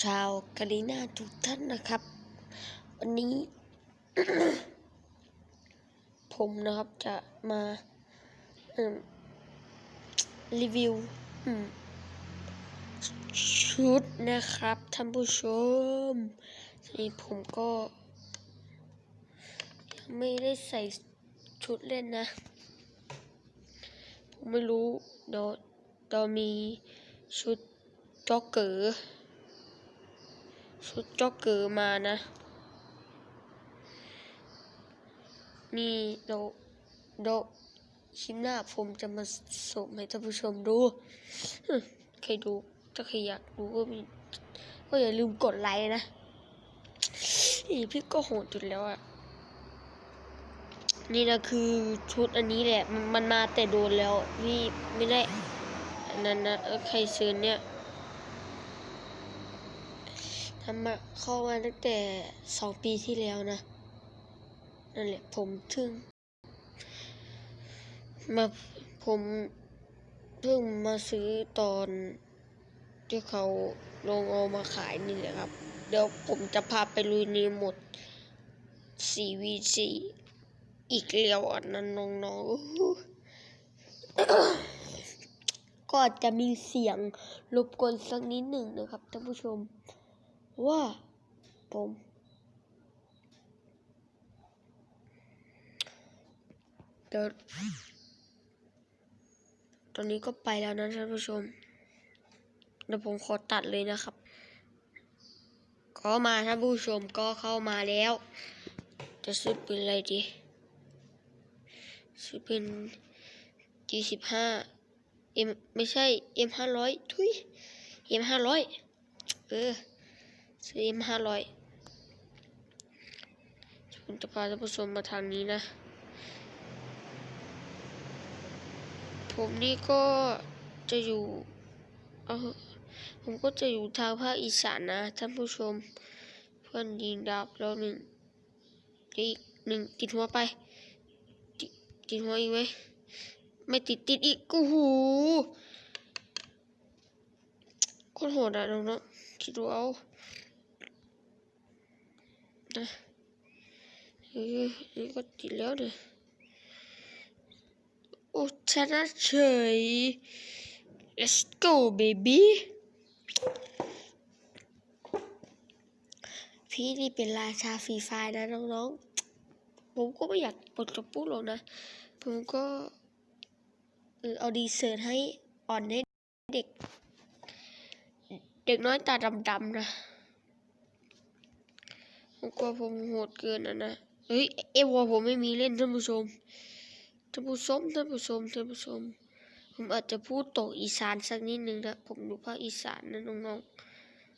ชาวกาลิน่าทุกท่านนะครับ วันนี้ ผมนะครับจะมารีวิวชุดนะครับท่านผู้ชมนี่ผมก็ยังไม่ได้ใส่ชุดเล่นนะ ผมไม่รู้เดี๋ยวเดี๋ยวมีชุดจ็อกเกอร์ ชุดจ็อกเกอร์มานะ นี่เดี๋ยวเดี๋ยวคลิปหน้าผมจะมาส่งให้ท่านผู้ชมดูใครดูถ้าใครอยากดูก็มีก็อย่าลืมกดไลค์นะอีพี่ก็โหดจุดแล้วอะนี่นะคือชุดอันนี้แหละ มันมาแต่โดนแล้วพี่ไม่ได้อันนั้นนะใครซื้อเนี่ย ทำมาเข้ามาตั้งแต่สองปีที่แล้วนะ นั่นแหละผมถึง มาผมเพิ่งมาซื้อตอนที่เขาลงเอามาขายนี่แหละครับ เดี๋ยวผมจะพาไปลุยในโหมด 4v4 อีกแล้วอะนั้นน้องๆก็อาจจะมีเสียงรบกวนสักนิดหนึ่งนะครับท่านผู้ชม ว่า ผม เดี๋ยวตอนนี้ก็ไปแล้วนะท่านผู้ชม เดี๋ยวผมขอตัดเลยนะครับ ก็มาท่านผู้ชมก็เข้ามาแล้ว จะซื้อเป็นอะไรดี ซื้อเป็น G15 M ไม่ใช่ M ห้าร้อยทุย M ห้าร้อยเออ ซื้อ M ห้าร้อยผมจะพาท่านผู้ชมมาทางนี้นะ ผมนี่ก็จะอยู่เออผมก็จะอยู่ทางภาคอีสานนะท่านผู้ชม เพื่อนยิงดาบแล้วหนึ่งอีกหนึ่งติดหัวไป ติดติดหัวอีกไหมไม่ติดติดอีกกูหูโคนโหดอะน้องๆคิดดูเอา นะเออนี่ก็ติดแล้วเนี่ยโอ้ชนะเฉย let's go baby พี่นี่เป็นราชาฟรีไฟนะน้องๆ ผมก็ไม่อยากปลดกระปุกหรอกนะ ผมก็เออเอาดีเซิร์ให้อ่อนให้เด็ก เด็กน้อยตาดำๆนะ ผมกลัวผมโหดเกินอะนะ เฮ้ย เอวผมไม่มีเล่นท่านผู้ชม ท่านผู้ชม ท่านผู้ชม ท่านผู้ชม ผมอาจจะพูดตกอีสานสักนิดนึงนะผมดูภาคอีสานนะน้อง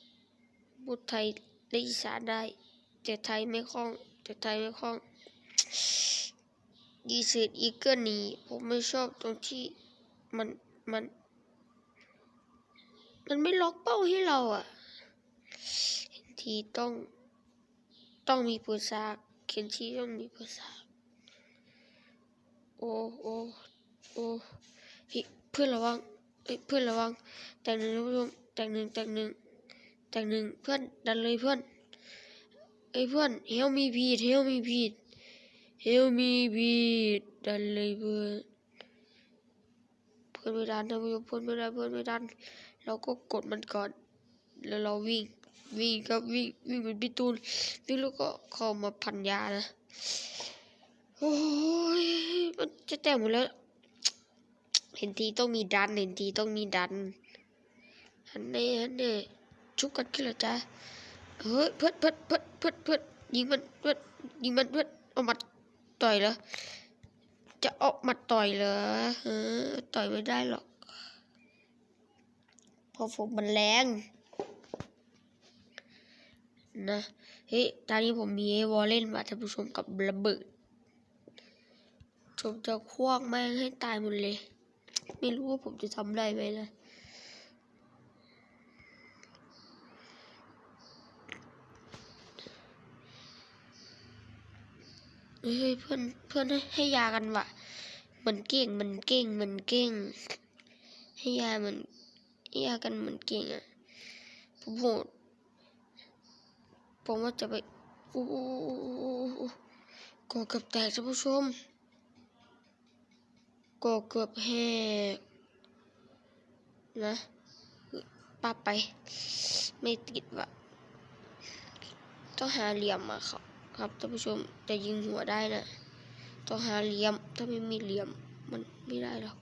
ๆพูดไทยและอีสานได้ แต่ไทยไม่คล่อง แต่ไทยไม่คล่องดีเซตอีเกิลนี้ผมไม่ชอบตรงที่มันมัน มันไม่ล็อกเป้าให้เราอะทีต้อง ต้องมีภาษากเขียนทีต้องมีภาษากโอ้โอ้โอ้เพื่อนระวังเอ้ยเพื่อนระวัง แต่งหนึ่งผู้ชมแต่งหนึ่งแต่งหนึ่งแต่งหนึ่งเพื่อนดันเลยเพื่อนเอ้ยเพื่อนเฮลมีพีดเฮลมีพีด Help me beat ดันเลยเพื่อนเพื่อนไม่ดันนะเพื่อนเพื่อนไม่ดันเพื่อนไม่ดันเราก็กดมันก่อนแล้วเราวิ่ง วิ่งครับวิ่งวิ่งเป็นพี่ตูนวิ่งแล้วก็เข้ามาพันยานะโอ้ยมันจะแตกหมดแล้ว เห็นทีต้องมีดันเห็นทีต้องมีดันฮันเน่ฮันเน่ชุบกันขึ้นล้วจ้าเฮ้ยเพื่อนเพื่อนเพื่อนเพื่อนเพื่อนยิงมันเพื่อนยิงมันเพื่อนเอามาต่อยเหรอจะออกมาต่อยเหรอเออต่อยไม่ได้หรอกเพราะผมมันแรง นะเฮ้ยตอนนี้ผมมีไอ้วอลเล่นมาท่านผู้ชมกับระเบิดผมจะคว้างแม่งให้ตายหมดเลย ไม่รู้ว่าผมจะทำได้ไหมนะเฮ้ยเพื่อนเพื่อนให้ให้ยากันวะมันเก่งมันเก่งมันเก่ง ให้ยามันยากันมันเก่งอะผมโหด ผมว่าจะไปโอ้ก่อเกือบแตกท่านผู้ชมก่อเกือบแหกนะป้าไป ไม่ติดวะต้องหาเหลี่ยมมาครับครับท่านผู้ชมจะยิงหัวได้นะต้องหาเหลี่ยมถ้าไม่มีเหลี่ยมมันไม่ได้หรอก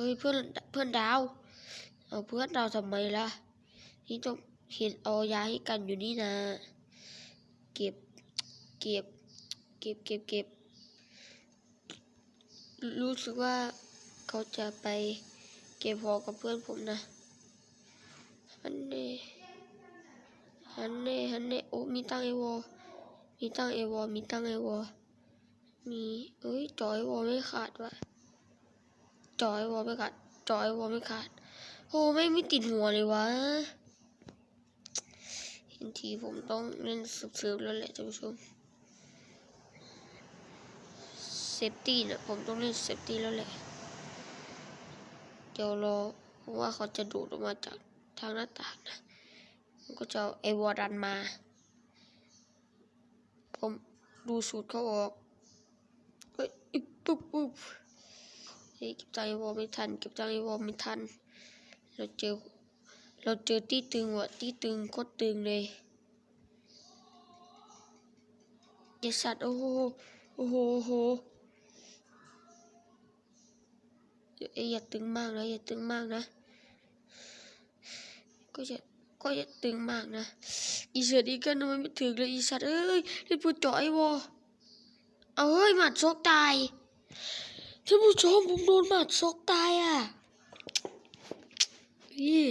เฮ้ยเพื่อนเพื่อนดาว เอาเพื่อนดาวทำไมล่ะ นี่ต้องเห็นเอายาให้กันอยู่นี่นะ เก็บ เก็บ เก็บเก็บเก็บ รู้สึกว่าเขาจะไปเก็บหอกับเพื่อนผมนะฮันเน่ฮันเน่ฮันเน่โอ้มีตังเอวอ มีตังเอวอ มีตังเอวอ มี เอ้ยจอยวอไม่ขาดว่ะ จอยวอลไม่ขาดจอยวอลไม่ขาดโอ้ไม่ไม่ติดหัวเลยวะเห็นทีผมต้องเล่นซิร์ฟๆแล้วแหละท่านผู้ชมเซฟตี้นะผมต้องเล่นเซฟตี้แล้วแหละเดี๋ยวรอผมว่าเขาจะดูดออกมาจากทางหน้าต่างนะก็จะไอวอลดันมา ผมดูสูตรเขาออกเฮ้ยอิ๊บปุ๊บปุ๊บ เฮ้ยเก็บตังค์ไอ้วอลไม่ทันเก็บตังค์ไอ้วอลไม่ทัน เราเจอ เราเจอที่ตึงว่ะที่ตึงโคตรตึงเลยไอสัตว์โอ้โหโอ้โหโอ้โหอย่าตึงมากนะอย่าตึงมากนะ ก็อย่าก็อย่าตึงมากนะ อีเสือดีกันทำไมไม่ถึงเลยอีสัตว์เอ้ยรีบพูดจ่อไอวอเอาเฮ้ยหมัดซอกตาย ท่านผู้ชมผมโดนหมัดซกตายอะนี่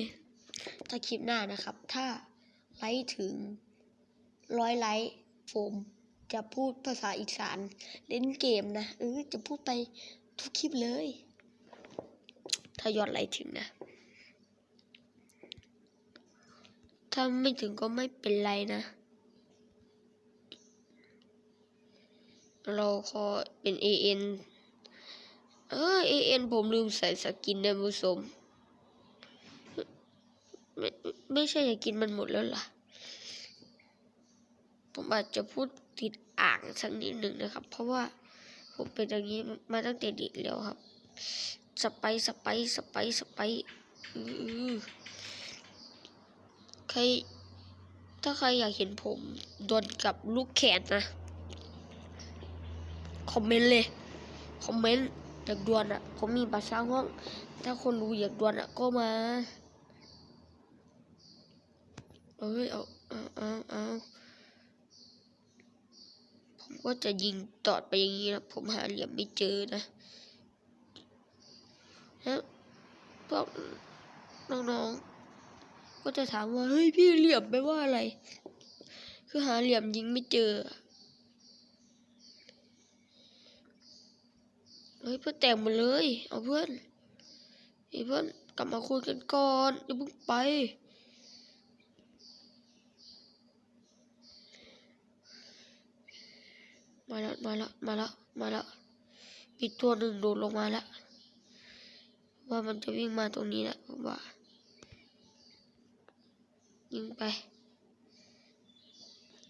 ถ้าคลิปหน้านะครับ ถ้าไลค์ถึงร้อยไลค์ผมจะพูดภาษาอีสานเล่นเกมนะเออจะพูดไปทุกคลิปเลย ถ้ายอดไลค์ถึงนะ ถ้าไม่ถึงก็ไม่เป็นไรนะ เราขอเป็น AN เออเอ็นผมลืมใส่สกินนะผู้ชมไม่ไม่ใช่สกินมันหมดแล้วล่ะ ผมอาจจะพูดติดอ่างสักนิดหนึ่งนะครับ เพราะว่าผมเป็นอย่างนี้มาตั้งแต่เด็กแล้วครับ สไปสไปสไปสไปอือใครถ้าใครอยากเห็นผมโดนกับลูกแขนนะ คอมเมนต์เลย คอมเมนต์ อยากดวลอะ ผมมีบัตรสร้างห้อง ถ้าคนรู้อยากดวลอะ ก็มา เอ้ย เอาเอาเอาเอาผมก็จะยิงตอดไปอย่างนี้นะ ผมหาเหลี่ยมไม่เจอนะแล้วพวกน้องๆ ก็จะถามว่า เฮ้ย พี่เหลี่ยมไปว่าอะไร คือหาเหลี่ยมยิงไม่เจอ ฮ้ยเพื่อนแต่งหมดเลย เอาเพื่อนไอ้เพื่อนกลับมาคุยกันก่อนอย่าเพิ่งไป มาแล้วมาแล้วมาแล้วมาแล้วอีตัวหนึ่งโดดลงมาแล้วว่ามันจะวิ่งมาตรงนี้แหละผมว่ายิงไป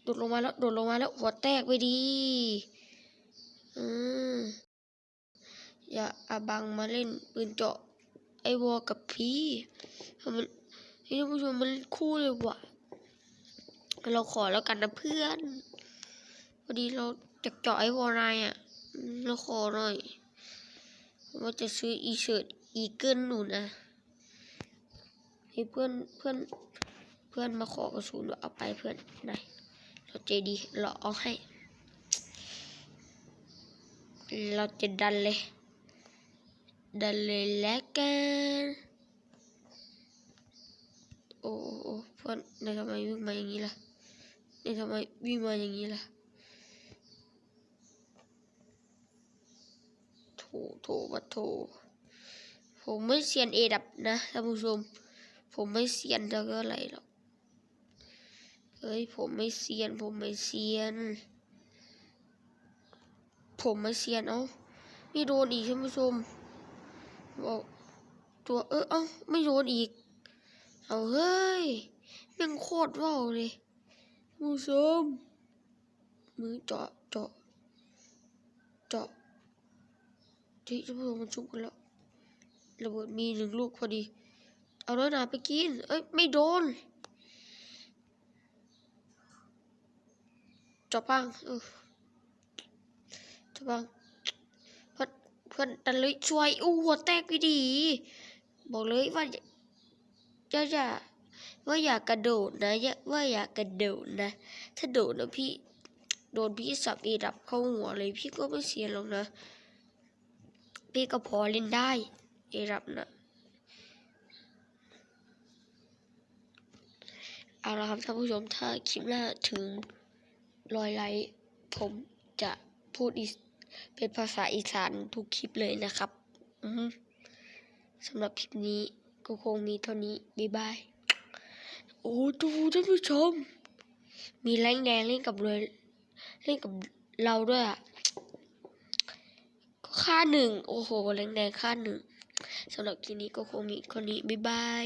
โดดลงมาแล้วโดดลงมาแล้วหัวแตกไปดีอืม อย่าอาบังมาเล่นปืนเจาะไอวอกับพีมันให้ท่านผู้ชมมันคู่เลยว่ะ เราขอแล้วกันนะเพื่อนพอดีเราจะเจาะไอวอนายอะเราขอหน่อยว่าจะซื้ออีเชิร์ตอีเกิลหนูนะให้เพื่อนเพื่อนเพื่อนมาขอกระสุนว่าเอาไปเพื่อนไหนเราใจดีเราเอาให้ เราจะดันเลย ดันเลยแล้วกันโอ้โอ้โอ้เพื่อนนายทำไมวิ่งมาอย่างนี้ล่ะนายทำไมวิ่งมาอย่างนี้ล่ะโถโถมาโถผมไม่เซียนเอดับนะท่านผู้ชม ผมไม่เซียนจะก็อะไรหรอกเฮ้ยผมไม่เซียน ผมไม่เซียน ผมไม่เซียนเอ้านี่โดนอีกท่านผู้ชม บอกตัวเออเอ้าไม่โดนอีก เอาเฮ้ยแม่งโคตรว่าวเลยท่านผู้ชมมือเจาะเจาะเจาะที่ท่านผู้ชมมันชุบกันแล้วระเบิดมีหนึ่งลูกพอดี เอาน้อยหนาไปกิน เอ้ย ไม่โดนเจาะปังเออเจาะปัง พื่อนเพื่อนดันเลยช่วยอู้หัวแตกไปดี บอกเลยว่าอย่าอย่าว่าอย่ากระโดดนะอย่าว่าอย่ากระโดดนะ ถ้าโดดนะพี่โดนพี่สับเอดับเข้าหัวเลยพี่ก็ไม่เสียหรอกนะ พี่ก็พอเล่นได้เอดับนะเอาละครับท่านผู้ชมถ้าคลิปหน้าถึงรอยไลค์ผมจะพูดอีส เป็นภาษาอีสานทุกคลิปเลยนะครับสำหรับคลิปนี้ก็คงมีเท่านี้บ๊ายบายโอ้ดูท่านผู้ชม มีแรงแดงเล่นกับเลยเล่นกับเราด้วยอะก็ค่าหนึ่งโอ้โหแรงแดงค่าหนึ่งสำหรับคลิปนี้ก็คงมีคนนี้บ๊ายบาย